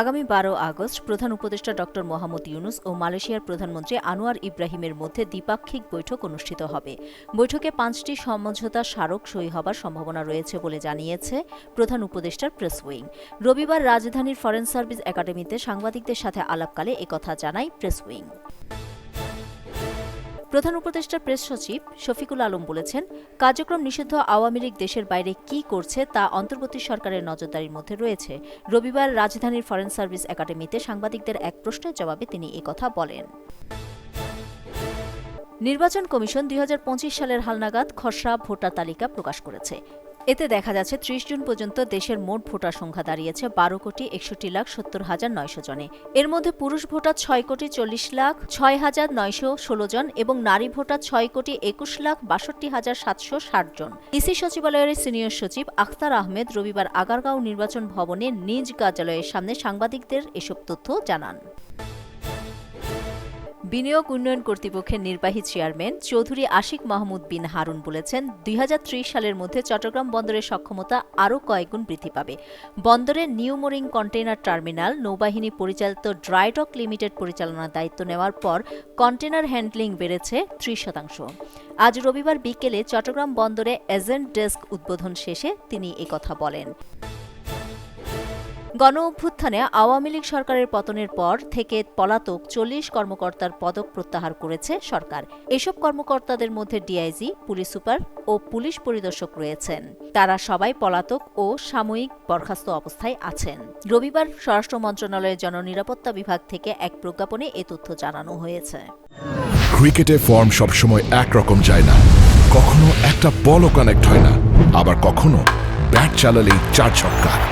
আগামী বারো আগস্ট প্রধান উপদেষ্টা ড মোহাম্মদ ইউনুস ও মালয়েশিয়ার প্রধানমন্ত্রী আনোয়ার ইব্রাহিমের মধ্যে দ্বিপাক্ষিক বৈঠক অনুষ্ঠিত হবে। বৈঠকে পাঁচটি সমঝোতা স্মারক সই হবার সম্ভাবনা রয়েছে বলে জানিয়েছে প্রধান উপদেষ্টার প্রেস উইং। রবিবার রাজধানীর ফরেন সার্ভিস একাডেমিতে সাংবাদিকদের সাথে আলাপকালে একথা জানায় প্রেস উইং। প্রধান উপদেষ্টা প্রেস সচিব শফিকুল আলম বলেছেন, কার্যক্রম নিষিদ্ধ আওয়ামী লীগ দেশের বাইরে কি করছে তা অন্তর্বর্তী সরকারের নজরদারির মধ্যে রয়েছে। রবিবার রাজধানীর ফরেন সার্ভিস একাডেমিতে সাংবাদিকদের এক প্রশ্নের জবাবে তিনি কথা বলেন। নির্বাচন কমিশন দুই হাজার পঁচিশ সালের হালনাগাদ খসড়া ভোটার তালিকা প্রকাশ করেছে। এতে দেখা যাচ্ছে ত্রিশ জুন পর্যন্ত দেশের মোট ভোটার সংখ্যা দাঁড়িয়েছে বারো কোটি একষট্টি লাখ সত্তর হাজার নয়শো জনে। এর মধ্যে পুরুষ ভোটার ছয় কোটি চল্লিশ লাখ ছয় হাজার নয়শো ষোলো জন এবং নারী ভোটার ছয় কোটি একুশ লাখ বাষট্টি হাজার সাতশো ষাট জন। ইসি সচিবালয়ের সিনিয়র সচিব আখতার আহমেদ রবিবার আগারগাঁও নির্বাচন ভবনে নিজ কার্যালয়ের সামনে সাংবাদিকদের এসব তথ্য জানান। বিনিয়োগ উন্নয়ন কর্তৃপক্ষের নির্বাহী চেয়ারম্যান চৌধুরী আশিক মাহমুদ বিন হারুন বলেছেন, দুই হাজার ত্রিশ সালের মধ্যে চট্টগ্রাম বন্দরের সক্ষমতা আরও কয়েকগুণ বৃদ্ধি পাবে। বন্দরের নিউ মোরিং কন্টেইনার টার্মিনাল নৌবাহিনী পরিচালিত ড্রাইডক লিমিটেড পরিচালনার দায়িত্ব নেওয়ার পর কন্টেইনার হ্যান্ডলিং বেড়েছে ত্রিশ শতাংশ। আজ রবিবার বিকেলে চট্টগ্রাম বন্দরে এজেন্ট ডেস্ক উদ্বোধন শেষে তিনি একথা বলেন। গণ অভ্যুত্থানে আওয়ামী লীগ সরকারের পতনের পর থেকে পলাতক চল্লিশ কর্মকর্তার পদক প্রত্যাহার করেছে সরকার। এসব কর্মকর্তাদের মধ্যে ডিআইজি, পুলিশ সুপার ও পুলিশ পরিদর্শক রয়েছেন। তারা সবাই পলাতক ও সাময়িক বরখাস্ত অবস্থায় আছেন। রবিবার স্বরাষ্ট্র মন্ত্রণালয়ের জননিরাপত্তা বিভাগ থেকে এক প্রজ্ঞাপনে এ তথ্য জানানো হয়েছে। ক্রিকেটে ফর্ম সবসময় একরকম যায় না। কখনো একটা বলও কানেক্ট হয় না। আবার কখনো ব্যাট চালালেই চার ছক্কা।